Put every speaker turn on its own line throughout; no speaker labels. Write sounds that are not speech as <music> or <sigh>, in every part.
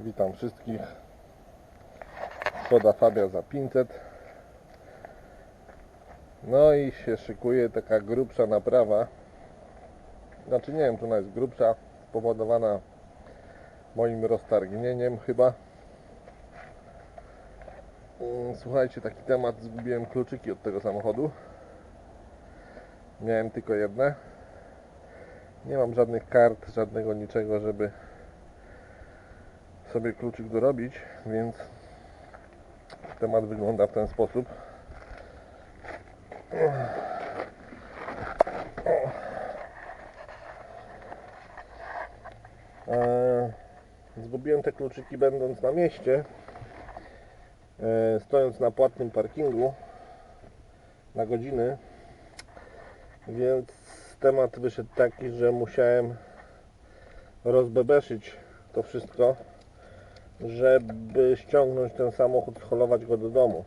Witam wszystkich. Skoda Fabia za 500. No i się szykuje taka grubsza naprawa. Znaczy nie wiem, czy ona jest grubsza, spowodowana moim roztargnieniem chyba. Mm, Słuchajcie, taki temat, zgubiłem kluczyki od tego samochodu. Miałem tylko jedne. Nie mam żadnych kart, żadnego niczego, żeby sobie kluczyk dorobić, więc temat wygląda w ten sposób. Eee, Zgubiłem te kluczyki będąc na mieście, e, stojąc na płatnym parkingu na godziny, więc temat wyszedł taki, że musiałem rozbebeszyć to wszystko, żeby ściągnąć ten samochód, scholować go do domu.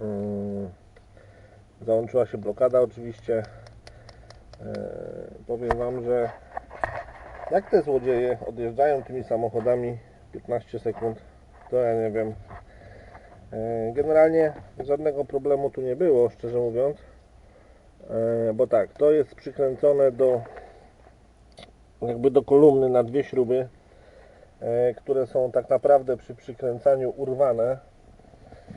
Mm, Załączyła się blokada oczywiście. E, Powiem Wam, że jak te złodzieje odjeżdżają tymi samochodami 15 sekund, to ja nie wiem. E, Generalnie żadnego problemu tu nie było, szczerze mówiąc. E, Bo tak, to jest przykręcone do jakby do kolumny na dwie śruby, które są tak naprawdę przy przykręcaniu urwane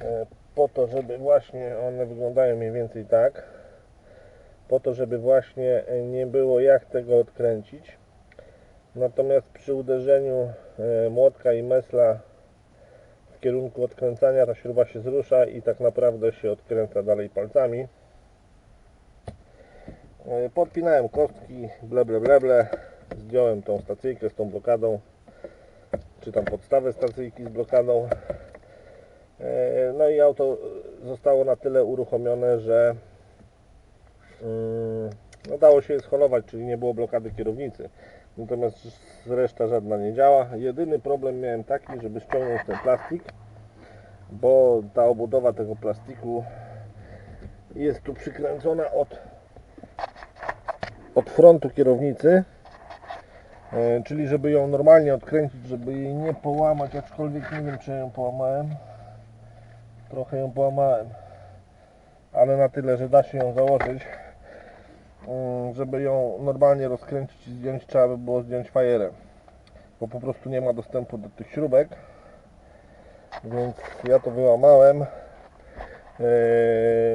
e, po to, żeby właśnie one wyglądają mniej więcej tak po to, żeby właśnie e, nie było jak tego odkręcić natomiast przy uderzeniu e, młotka i mesla w kierunku odkręcania ta śruba się zrusza i tak naprawdę się odkręca dalej palcami E, Podpinałem kostki, ble ble ble ble. Zdjąłem tą stacyjkę z tą blokadą, czy tam podstawę stacyjki z blokadą. E, No i auto zostało na tyle uruchomione, że mm, no dało się je scholować, czyli nie było blokady kierownicy. Natomiast reszta żadna nie działa. Jedyny problem miałem taki, żeby ściągnąć ten plastik, bo ta obudowa tego plastiku jest tu przykręcona od od frontu kierownicy, czyli żeby ją normalnie odkręcić, żeby jej nie połamać, aczkolwiek nie wiem czy ją połamałem. Trochę ją połamałem, ale na tyle, że da się ją założyć. Mm, Żeby ją normalnie rozkręcić i zdjąć, trzeba by było zdjąć fajerę, bo po prostu nie ma dostępu do tych śrubek. Więc ja to wyłamałem. E,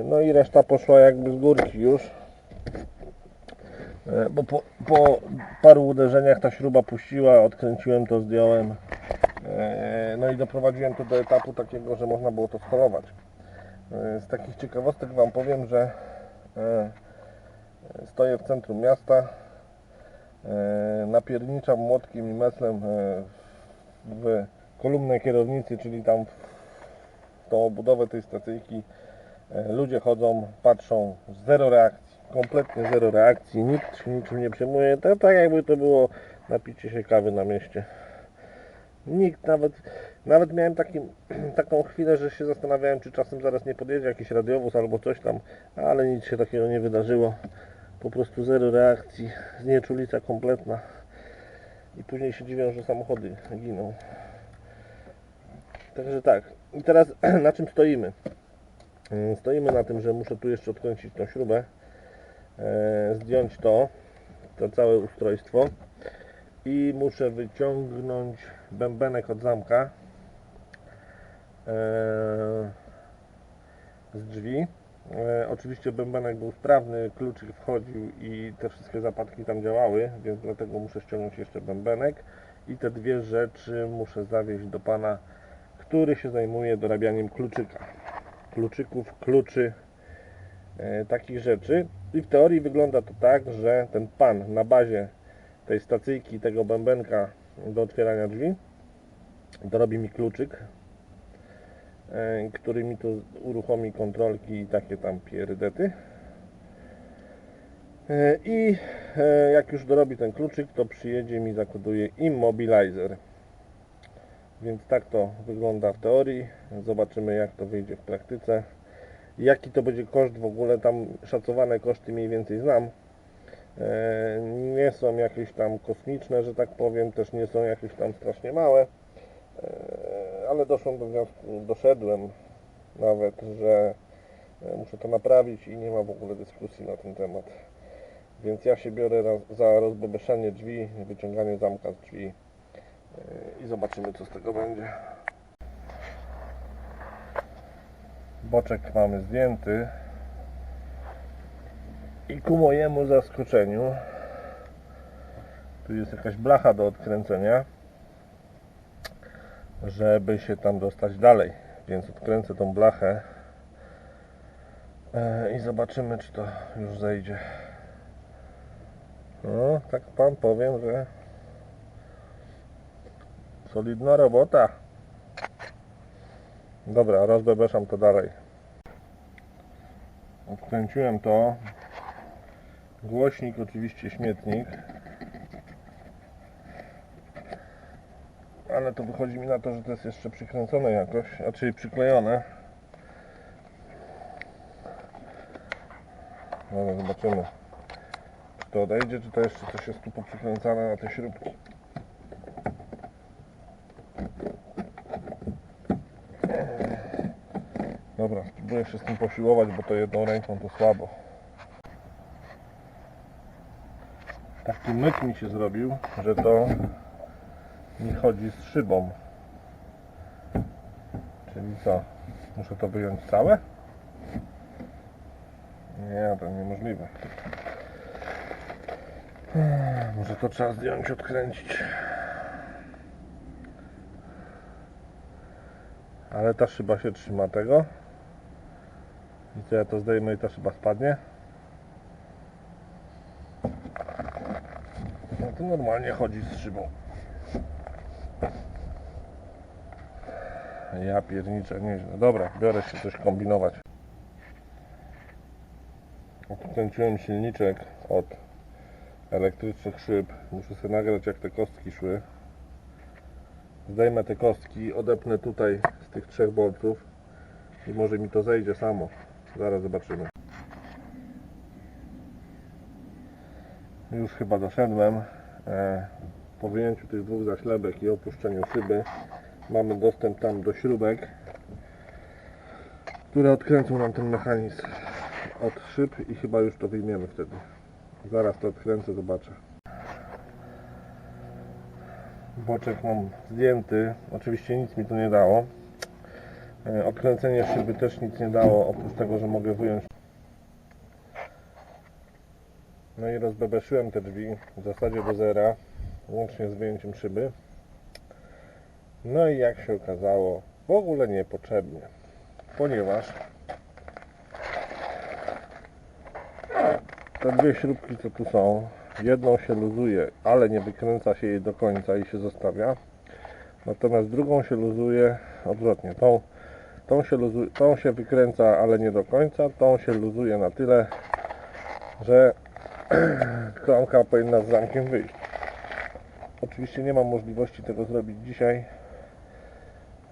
No i reszta poszła jakby z górki już. E, bo po, po paru uderzeniach ta śruba puściła, odkręciłem to, zdjąłem. E, No i doprowadziłem to do etapu takiego, że można było to schorować. E, Z takich ciekawostek Wam powiem, że stoję w centrum miasta, napierniczam młotkiem i meslem w kolumnę kierownicy, czyli tam w tą obudowę tej stacyjki. Ludzie chodzą, patrzą, zero reakcji kompletnie zero reakcji, nikt się niczym nie przejmuje, to tak jakby to było napicie się kawy na mieście. Nikt nawet, nawet miałem taki, <clears throat> taką chwilę, że się zastanawiałem, czy czasem zaraz nie podjedzie jakiś radiowóz albo coś tam, ale nic się takiego nie wydarzyło. Po prostu zero reakcji, znieczulica kompletna. I później się dziwią, że samochody giną. Także tak. I teraz <clears throat> na czym stoimy? Stoimy na tym, że muszę tu jeszcze odkręcić tą śrubę zdjąć to, to całe ustrojstwo i muszę wyciągnąć bębenek od zamka e, z drzwi. E, oczywiście bębenek był sprawny, kluczyk wchodził i te wszystkie zapadki tam działały, więc dlatego muszę ściągnąć jeszcze bębenek i te dwie rzeczy muszę zawieźć do pana, który się zajmuje dorabianiem kluczyka. Kluczyków, kluczy, e, takich rzeczy. I w teorii wygląda to tak, że ten pan na bazie tej stacyjki, tego bębenka do otwierania drzwi dorobi mi kluczyk, e, który mi tu uruchomi kontrolki i takie tam pierdety. E, I e, jak już dorobi ten kluczyk, to przyjedzie mi zakoduje immobilizer. Więc tak to wygląda w teorii. Zobaczymy jak to wyjdzie w praktyce. Jaki to będzie koszt w ogóle, tam szacowane koszty mniej więcej znam. E, Nie są jakieś tam kosmiczne, że tak powiem, też nie są jakieś tam strasznie małe, E, ale doszłem do wniosku, doszedłem nawet, że e, muszę to naprawić i nie ma w ogóle dyskusji na ten temat. Więc ja się biorę za rozbebeszanie drzwi, wyciąganie zamka z drzwi i zobaczymy co z tego będzie. Boczek mamy zdjęty. I ku mojemu zaskoczeniu tu jest jakaś blacha do odkręcenia żeby się tam dostać dalej. Więc odkręcę tą blachę e, i zobaczymy czy to już zejdzie. No tak pan powiem, że solidna robota dobra, rozbebeszam to dalej odkręciłem to głośnik oczywiście śmietnik ale to wychodzi mi na to, że to jest jeszcze przykręcone jakoś, a czyli przyklejone. No zobaczymy. Czy to odejdzie, czy to jeszcze coś jest tu poprzykręcane na te śrubki. Dobra, spróbuję się z tym posiłować, bo to jedną ręką to słabo. Taki myk mi się zrobił, że to mi chodzi z szybą. Czyli co? Muszę to wyjąć całe? Nie, to niemożliwe. Może to trzeba zdjąć, odkręcić. Ale ta szyba się trzyma tego. I co ja to zdejmę i ta szyba spadnie? No to normalnie chodzi z szybą. Ja pierniczę, nieźle. Dobra, biorę się coś kombinować. Odkręciłem silniczek od elektrycznych szyb. Muszę sobie nagrać jak te kostki szły. Zdejmę te kostki, odepnę tutaj z tych trzech bolców i może mi to zejdzie samo. Zaraz zobaczymy. Już chyba doszedłem. E, po wyjęciu tych dwóch zaślebek i opuszczeniu szyby mamy dostęp tam do śrubek, które odkręcą nam ten mechanizm od szyb i chyba już to wyjmiemy wtedy. Zaraz to odkręcę, zobaczę. Boczek mam zdjęty, oczywiście nic mi to nie dało. E, Odkręcenie szyby też nic nie dało, oprócz tego, że mogę wyjąć. No i rozbebeszyłem te drzwi w zasadzie do zera, łącznie z wyjęciem szyby. No i jak się okazało, w ogóle niepotrzebnie, ponieważ te dwie śrubki, co tu są, jedną się luzuje, ale nie wykręca się jej do końca i się zostawia, natomiast drugą się luzuje odwrotnie, tą, tą, się, luzu, tą się wykręca, ale nie do końca, tą się luzuje na tyle, że <clears throat> klamka powinna z zamkiem wyjść. Oczywiście nie mam możliwości tego zrobić dzisiaj,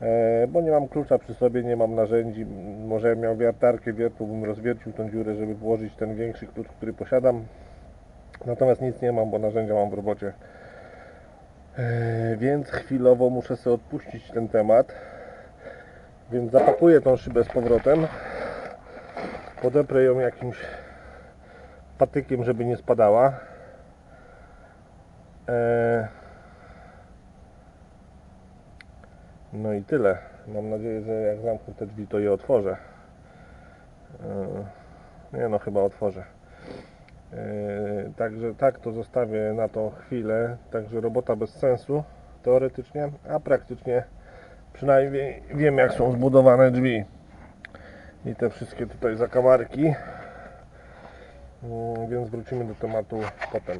e, bo nie mam klucza przy sobie, nie mam narzędzi. Może miał wiertarkę, wiertł bym rozwiercił tą dziurę, żeby włożyć ten większy klucz, który posiadam. Natomiast nic nie mam, bo narzędzia mam w robocie. E, Więc chwilowo muszę sobie odpuścić ten temat. Więc zapakuję tą szybę z powrotem. Podeprę ją jakimś patykiem, żeby nie spadała. E, No i tyle. Mam nadzieję, że jak zamknę te drzwi, to je otworzę. E, Nie no, chyba otworzę. E, Także tak to zostawię na tą chwilę. Także robota bez sensu, teoretycznie, a praktycznie przynajmniej wiem jak są zbudowane drzwi. I te wszystkie tutaj zakamarki. Mm, Więc wrócimy do tematu potem.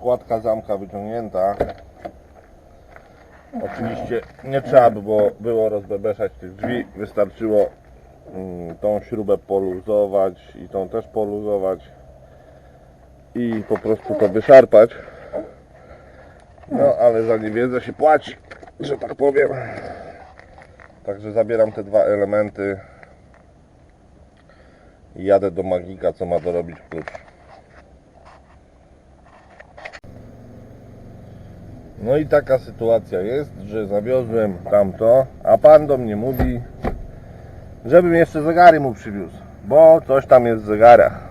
Kładka zamka wyciągnięta. Oczywiście nie trzeba by było, było rozbebeszać tych drzwi. Wystarczyło mm, tą śrubę poluzować i tą też poluzować i po prostu to wyszarpać. No ale za niewiedzę się płaci, że tak powiem. Także zabieram te dwa elementy i jadę do Magika, co ma dorobić klucz. No i taka sytuacja jest, że zawiozłem tamto, a pan do mnie mówi, żebym jeszcze zegary mu przywiózł, bo coś tam jest w zegarach.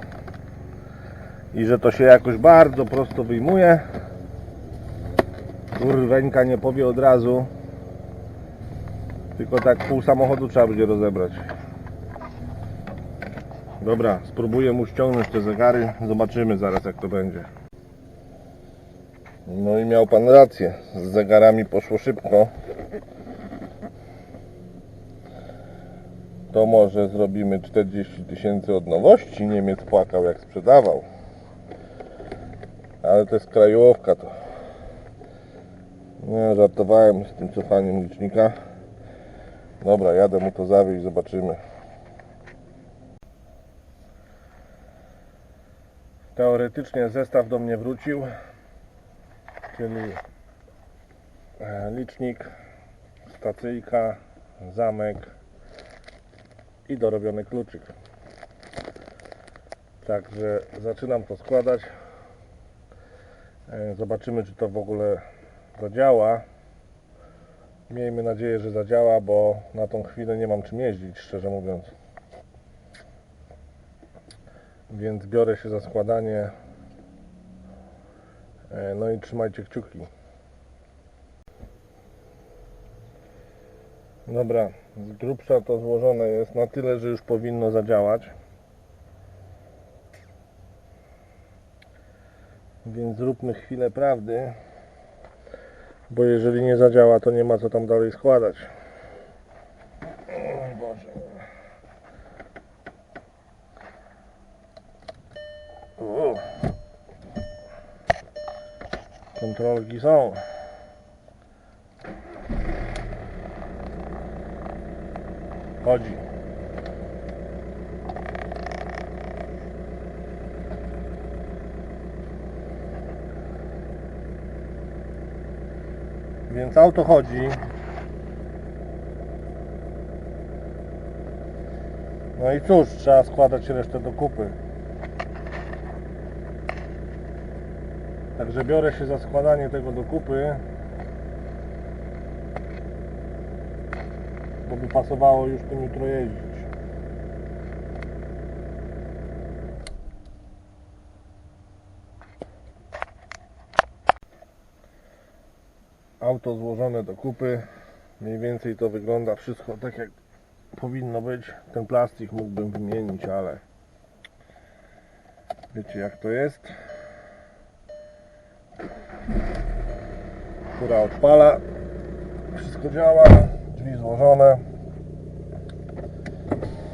I że to się jakoś bardzo prosto wyjmuje. Kurweńka nie powie od razu. Tylko tak pół samochodu trzeba będzie rozebrać. Dobra, spróbuję mu ściągnąć te zegary. Zobaczymy zaraz jak to będzie. No i miał pan rację. Z zegarami poszło szybko. To może zrobimy 40 tysięcy od nowości. Niemiec płakał jak sprzedawał. Ale to jest krajówka to. Nie, żartowałem z tym cofaniem licznika. Dobra, jadę mu to zawieźć, zobaczymy. Teoretycznie zestaw do mnie wrócił, czyli e, licznik, stacyjka, zamek i dorobiony kluczyk. Także zaczynam to składać. E, Zobaczymy, czy to w ogóle zadziała. Miejmy nadzieję, że zadziała, bo na tą chwilę nie mam czym jeździć, szczerze mówiąc. Więc biorę się za składanie. E, No i trzymajcie kciuki. Dobra, z grubsza to złożone jest na tyle, że już powinno zadziałać. Więc zróbmy chwilę prawdy. Bo jeżeli nie zadziała, to nie ma co tam dalej składać. Kontrolki są. Chodzi. Więc auto chodzi. No i cóż, trzeba składać resztę do kupy. Także biorę się za składanie tego do kupy. Bo by pasowało już tym jutro jeździć. Auto złożone do kupy. Mniej więcej to wygląda wszystko tak jak powinno być. Ten plastik mógłbym wymienić, ale wiecie jak to jest. Która odpala. Wszystko działa. Drzwi złożone.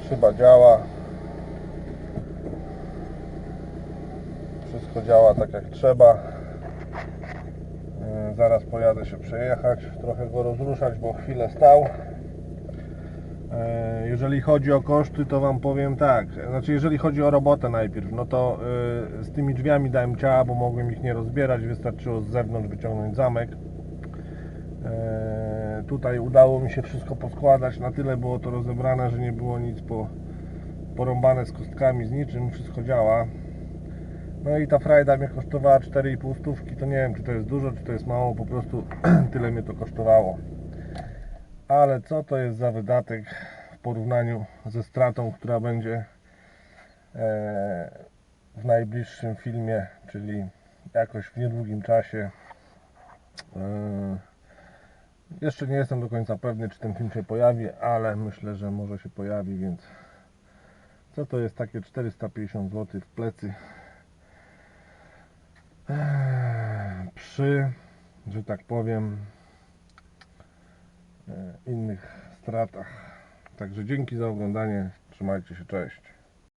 Szyba działa. Wszystko działa tak jak trzeba. Zaraz pojadę się przejechać, trochę go rozruszać, bo chwilę stał. Yy, Jeżeli chodzi o koszty, to Wam powiem tak. Znaczy, jeżeli chodzi o robotę najpierw, no to yy, z tymi drzwiami dałem ciała, bo mogłem ich nie rozbierać. Wystarczyło z zewnątrz wyciągnąć zamek. Yy, Tutaj udało mi się wszystko poskładać. Na tyle było to rozebrane, że nie było nic po, porąbane z kostkami, z niczym. Wszystko działa. No i ta frajda mnie kosztowała 4,5 stówki, to nie wiem czy to jest dużo, czy to jest mało, po prostu <clears throat> tyle mnie to kosztowało. Ale co to jest za wydatek w porównaniu ze stratą, która będzie e, w najbliższym filmie, czyli jakoś w niedługim czasie. E, jeszcze nie jestem do końca pewny, czy ten film się pojawi, ale myślę, że może się pojawi, więc co to jest takie 450 zł w plecy? Eee, przy, że tak powiem, e, innych stratach. Także dzięki za oglądanie. Trzymajcie się, cześć.